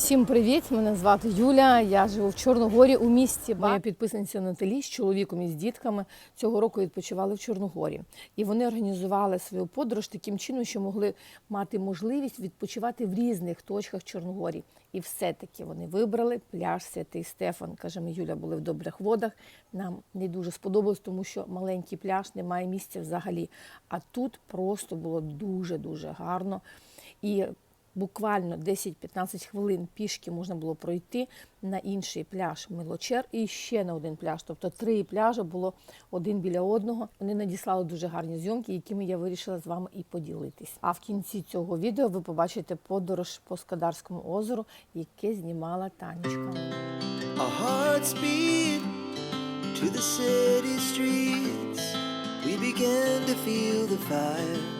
Всім привіт! Мене звати Юля. Я живу в Чорногорі у місті. Моя підписниця Наталі з чоловіком і з дітками цього року відпочивали в Чорногорі. І вони організували свою подорож таким чином, що могли мати можливість відпочивати в різних точках Чорногорі. І все-таки вони вибрали пляж Святий Стефан. Каже, ми Юля були в добрих водах. Нам не дуже сподобалось, тому що маленький пляж немає місця взагалі. А тут просто було дуже дуже гарно. І буквально 10-15 хвилин пішки можна було пройти на інший пляж Милочер і ще на один пляж. Тобто три пляжі було один біля одного. Вони надіслали дуже гарні зйомки, якими я вирішила з вами і поділитись. А в кінці цього відео ви побачите подорож по Скадарському озеру, яке знімала Танечка. To the city streets. We began to feel the fire.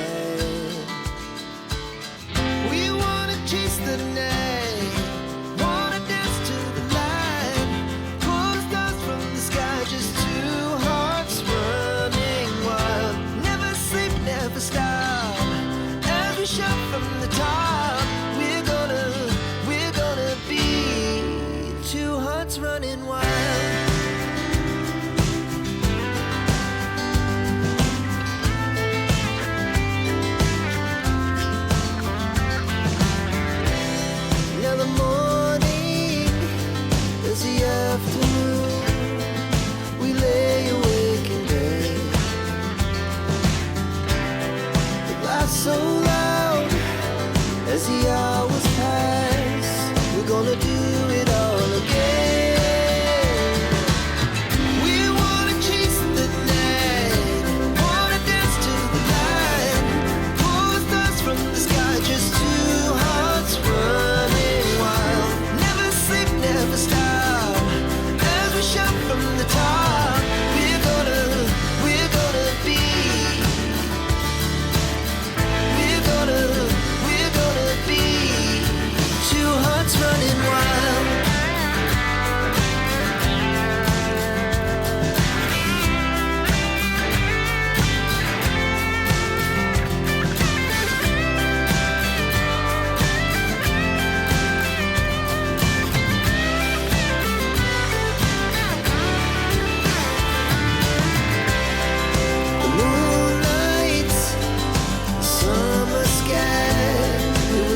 So loud as the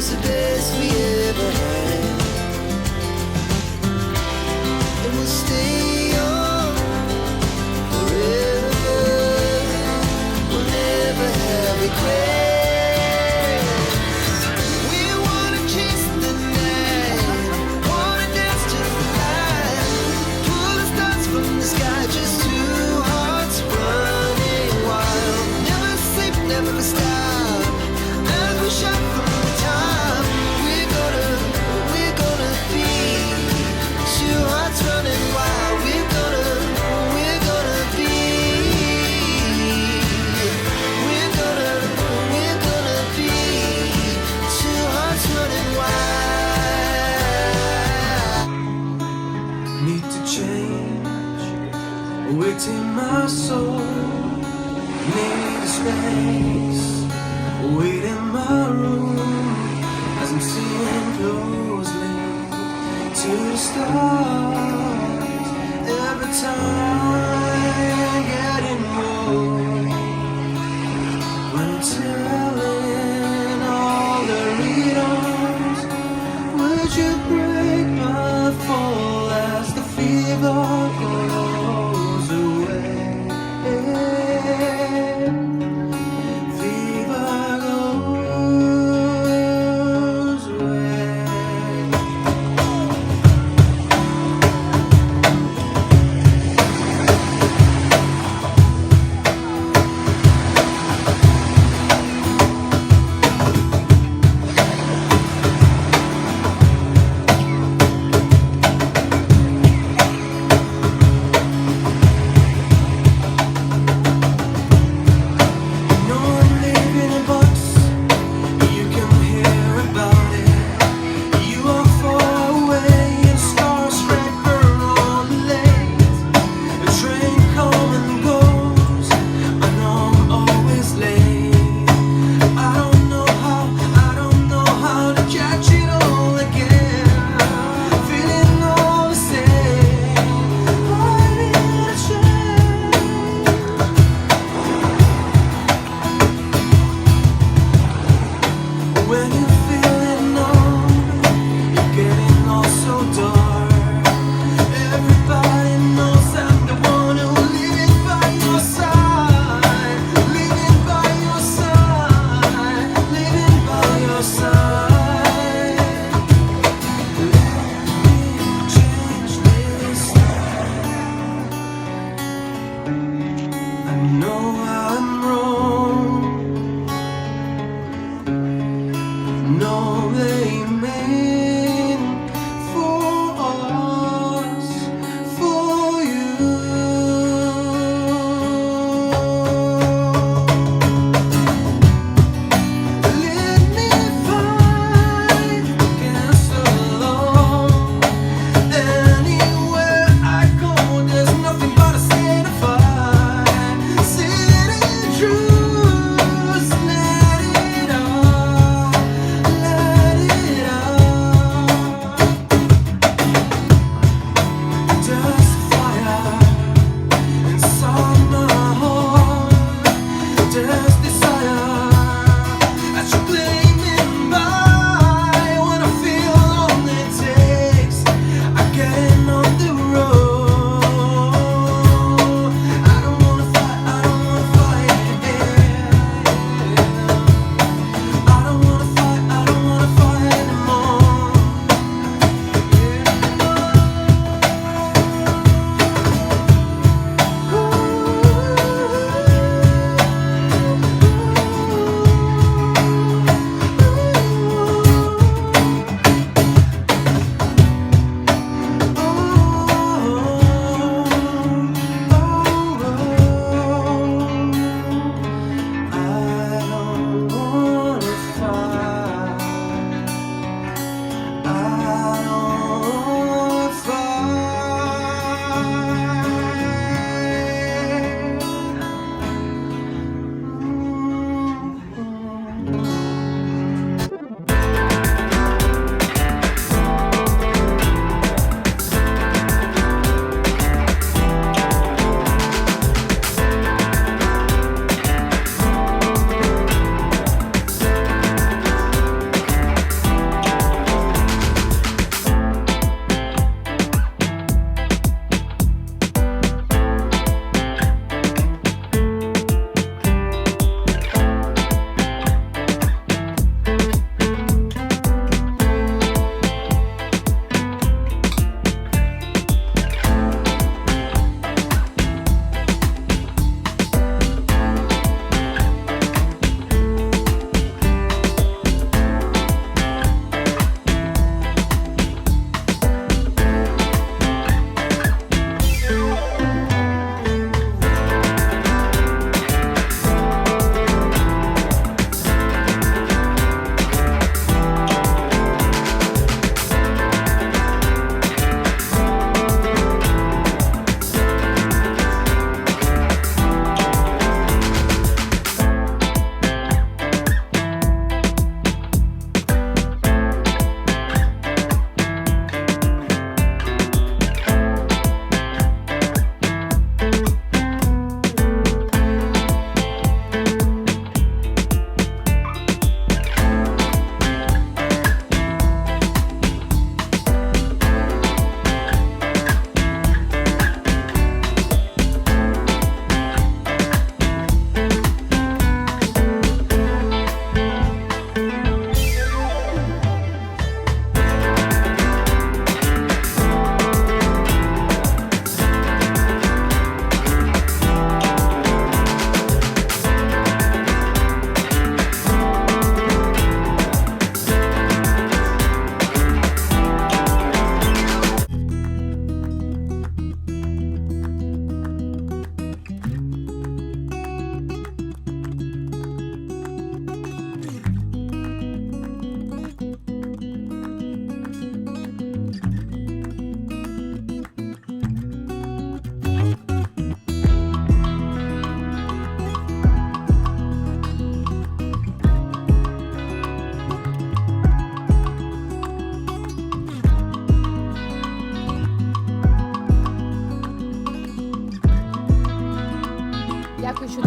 the best we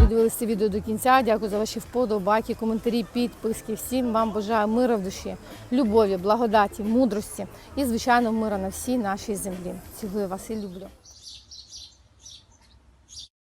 додивилися це відео до кінця. Дякую за ваші вподобайки, коментарі, підписки. Всім вам бажаю мира в душі, любові, благодаті, мудрості і, звичайно, мира на всій нашій землі. Цілую вас і люблю.